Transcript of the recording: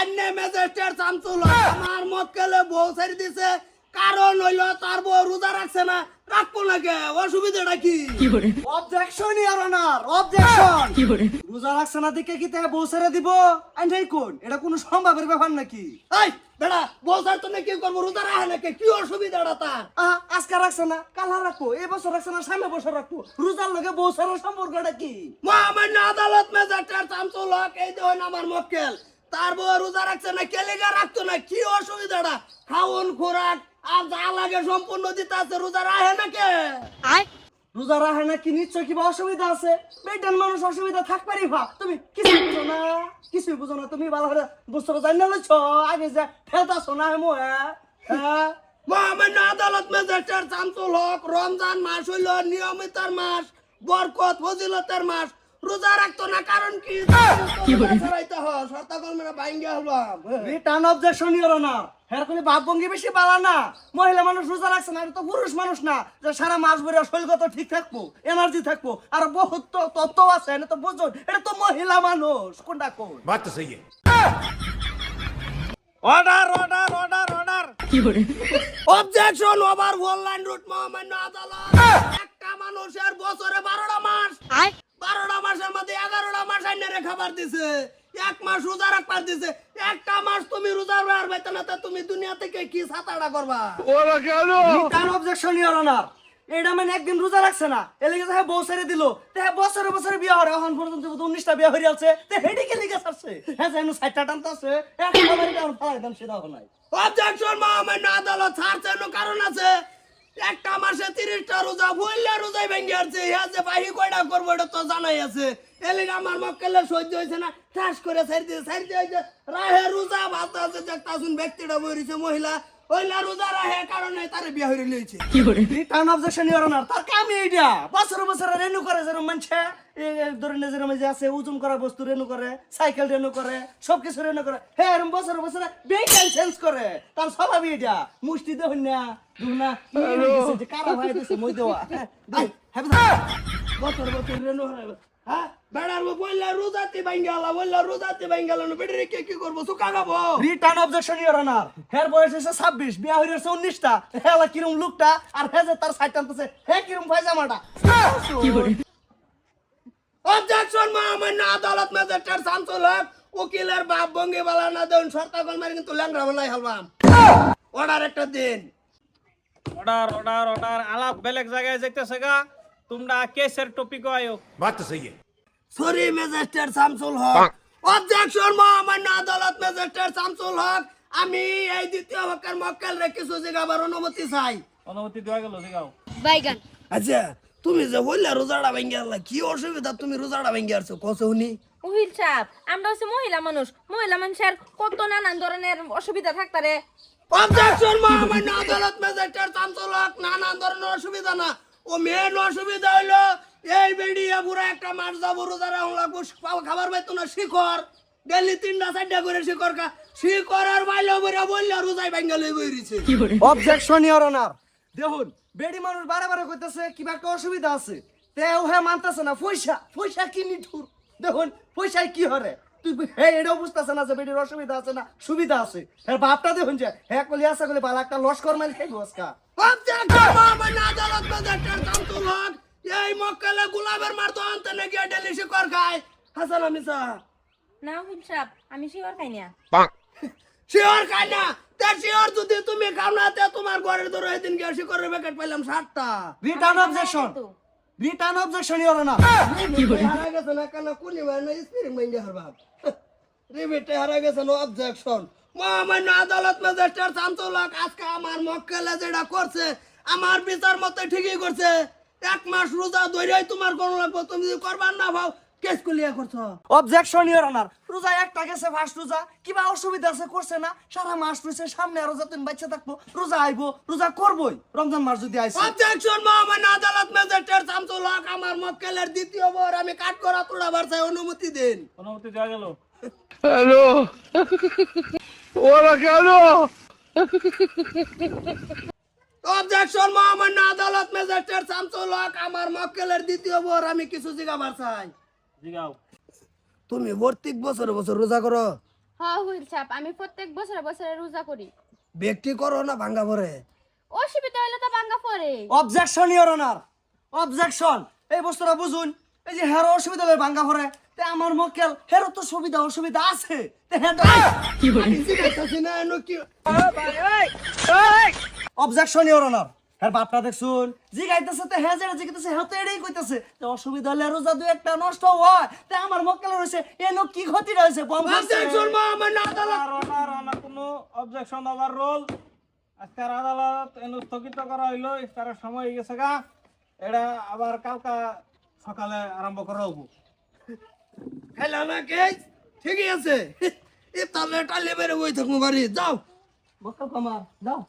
আন্নে ম্যাজিস্ট্রেট শামসুল হক আমার মক্কেলে বউ ছেড়ে দিছে। কারণ হইল তার বউ রোজা রাখছে না। রাখব না কে? অসুবিধাটা কি অবজেকশন ইয়ার অনার অবজেকশন রোজা রাখছে না দিকে কি তাই বউ ছেড়ে দিব? আইনাই কোন? এটা কোনো সম্ভাবের ব্যাপার নাকি? এই বেড়া বউ ছাড়তো না কি করব? রোজা রাখে না কে কি অসুবিধাটা তার? আজকে রাখছে না কাল রাখব। এই বছর রাখছে না সামনে বছর রাখব। রোজার লগে বউ ছেড়ার সম্পর্কটা কি? মহামান্য আদালত ম্যাজিস্ট্রেট শামসুল হক এই হইন আমার মক্কেল। তার বউ রোজা রাখছে না কেলিগা রাখতো না? কি অসুবিধাটা? খাওন খোরাক আর যা লাগে সম্পূর্ণ দিতে আছে রোজা রাখে না কে? রোজা রাখে না কি? নিশ্চয় কিবা অসুবিধা আছে? বেটান মানুষ অসুবিধা থাকবারই ভা তুমি কিছু বুঝো না কিছুই বুঝো না। তুমি ভালো করে বুঝতে জানি না আগে যে ফেলতাছো না হেমো হ্যাঁ? মহামান্য আদালত ম্যাজিস্ট্রেট শামসুল হক রমজান মাস হইল নিয়মিতার মাস বরকত ফজিলতের মাস। রোজা রাখতো না কারণ কি? কি বলি অবজেকশন ইওর না হের বাপ ভঙ্গি বেশি বালা না। মহিলা মানুষ রোজা রাখছে না তো পুরুষ মানুষ না যে সারা মাস ভরে শৈলগত ঠিক থাকব এনার্জি থাকব আর বহুত তত্ত্ব আছে না তো বুঝো এটা তো মহিলা মানুষ কোনটা কোন? বাত তো অর্ডার অর্ডার অর্ডার অর্ডার কি বলে অবজেকশন ওভার অনলাইন রুট মহামান্য আদালত। একটা মানুষের বছরে বারোটা মাস। আয়। বারোটা মাসের মধ্যে এগারোটা মাস আইনারে খাবার দিছে। এক মাস রোজা রাখবার দিছে। একটা মাস তুমি রোজা রাখবে না তা তুমি দুনিয়া থেকে কি সাতাড়া করবা? রিটার্ন অবজেকশন ইওর না এটা মানে একদিন রোজা রাখছে না। এলিগে যে বউ ছেড়ে দিল তে বছরে বছরে বিয়া হরে এখন পর্যন্ত উনিশটা বিয়া হয়ে আছে তে হেডি কে ছাড়ছে? হ্যাঁ যেন সাইটটা টানতাছে একটা বাড়ি এখন ফালাই দাম সেটা নাই। অবজেকশন আদালত ছাড়ছে কারণ আছে। একটা মাসে তিরিশটা রোজা বললে রোজাই ভেঙে আসছে হ্যাঁ যে বাহি কয়টা করব, এটা তো জানাই আছে। এলিগে আমার মক্কেলে সহ্য হয়েছে না, ঠাস করে সাইড দিয়ে সাইড দিয়ে রাহে রোজা ভাত আছে দেখতা শুন ব্যক্তিটা বইছে মহিলা। ওইলা রোজা রাহে কারণে তারে বিয়া হয়ে লইছে রিটার্ন অবজেকশন ইওর না তার কাম এইটা বছর বছর রেনু করে যেরকম মানছে ধরেন যেরকম যে আছে ওজন করা বস্তু রেনু করে সাইকেল রেনু করে সবকিছু রেনু করে হ্যাঁ এরকম বছর বছর বেকার চেঞ্জ করে তার স্বভাব এইটা মুষ্টি দেখুন না দুনা কারা ভাই দিছে মই দেওয়া হ্যাঁ, আই, হ্যাঁ, বুঝা? বছর বছর রেনু হ্যাঁ বেড়ার বললা রোজাতে বাঙ্গালা বললে রোজাতে বাঙ্গালা বেড়ে কে কি করব? তো কাগাবো রিটার্ন অবজেকশন ইয়ার অনার হের বয়স হইছে ছাব্বিশ বিয়া হয়েছে উনিশটা হেলা কিরম লুকটা আর হেজে তার সাইড টানতেছে হে কিরম পায়জামাটা। অবজেকশন মা আমার না আদালত মে শামসুল হক উকিলের বাপ বঙ্গে বালা না দেন সরকার মারি কিন্তু ল্যাংড়া বলাই হলবাম। অর্ডার একটা দিন। অর্ডার অর্ডার অর্ডার আলাপ বেলেগ জায়গায় যাইতেছে গা। তোমরা কেসের টপিক আয়ো। বাত সহি sorry magistrate Shamsul Haq. Objection মহামান্য আদালত ম্যাজিস্ট্রেট শামসুল হক আমি এই দ্বিতীয় হকের মক্কেল রে কিছু জিগাবার অনুমতি চাই। অনুমতি দেওয়া গেল জিগাও। বাইগান। আচ্ছা তুমি যে বললে রোজাটা ভেঙে আনলা কি অসুবিধা? তুমি রোজাটা ভেঙে আসছো কসে শুনি উহিল সাপ আমরা হচ্ছে মহিলা মানুষ। মহিলা মানুষের কত নানান ধরনের অসুবিধা থাকতারে অবজেকশন মহামান্য আদালত ম্যাজিস্ট্রেট শামসুল হক নানান ধরনের অসুবিধা না। ও মেন অসুবিধা হইল এই বেড়িয়া বুড়া একটা মাছ যাব রোজারা হলা খাবার পাইতো না শিখর ডেলি তিনটা চারটা করে শিখর খা শিখর আর বাইলে বইরা বললে রোজাই লই বইরিছে অবজেকশন ইওর অনার দেখুন বেডি মানুষ বারে বারে কইতাছে কিবা একটা অসুবিধা আছে। তেও হে মানতাছে না পয়সা পয়সা কি নিঠুর? দেখুন পয়সায় কি হরে? তুই হে এটাও বুঝতেছে না যে বেডির অসুবিধা আছে না সুবিধা আছে। হ্যাঁ বাপটা দেখুন যে হ্যাঁ কলি আসা কলি বালা একটা লস্কর মাইল খাই বসকা এই মক্কেলে গোলাপের মারতো আনতে নাকি ডেলি শিখর খায়? হাসান আমি আমিসা না উহিল সাপ আমি শিওর খাই না। শিওর খাই না? তে শিওর যদি তুমি খাও না তে তোমার ঘরের ধরো এদিন গিয়ে শিখরের প্যাকেট পাইলাম ষাটটা return objection return objection your honour হারা গেছে না কেন? কুনি ভাই না স্পিরিং মাইন্ডে হারবাব রিবিটে হারা গেছে না অবজেকশন মহামান্য আদালত ম্যাজিস্ট্রেট শামসুল হক আজকে আমার মক্কেলে যেটা করছে আমার বিচার মতে ঠিকই করছে। এক মাস রোজা ধরেই তোমার কোন লাগবে তুমি যদি করবার না ভাও কেস কুলিয়া করছ। অবজেকশন ইওর অনার রোজা একটা গেছে ফার্স্ট রোজা। কিবা অসুবিধা আছে করছে না। সারা মাস রয়েছে সামনে আরও যতদিন বাচ্চা থাকব রোজা আইবো রোজা করবই। রমজান মাস যদি আইসে। অবজেকশন মহামান্য আদালত ম্যাজিস্ট্রেট শামসুল হক আমার মক্কেলের দ্বিতীয় বার আমি কাট করা তোড়া বারসায় অনুমতি দিন। অনুমতি দেওয়া গেল। অবজেকশন মহামান্য আদালত ম্যাজিস্ট্রেট শামসুল হক আমার মক্কেলের দ্বিতীয় বার আমি কিছু জিগাবার চাই। জিগাও। তুমি প্রত্যেক বছর বছর রোজা করো? হ্যাঁ হুইল ছাপ আমি প্রত্যেক বছরে বছরে রোজা করি। ব্যক্তি করো না ভাঙ্গা পরে অসুবিধা হলে তো ভাঙ্গা পড়ে। অবজেকশন ইওর অনার অবজেকশন এই বস্তুটা বুঝুন এই যে হেরো অসুবিধা হলে ভাঙ্গা পড়ে তে আমার মক্কেল হেরো তো সুবিধা অসুবিধা আছে। তে হ্যাঁ আমি জিজ্ঞাসা না কি অবজেকশন ইওর অনার হ্যাঁ বাপটা দেখছুন। জি গাইতেছে তে হ্যাঁ যেটা জিগাইতেছে হ্যাঁ তো এটাই কইতেছে। তে অসুবিধা হলে রোজা দু একটা নষ্ট হয়। তে আমার মক্কেল রয়েছে এনো কি ক্ষতি রয়েছে বম। অবজেকশন মোহাম্মদ আদালত অর্ডার অর্ডার অনা কোনো অবজেকশন রোল। আজকের আদালত এনু স্থগিত করা হইল ইফতারের সময় হয়ে গেছে গা। এটা আবার কালকা সকালে আরম্ভ করা হব। খেলা না কেস ঠিকই আছে। এ তাহলে টালে বেড়ে বই থাকব বাড়ি। যাও। মক্কেল কমার দাও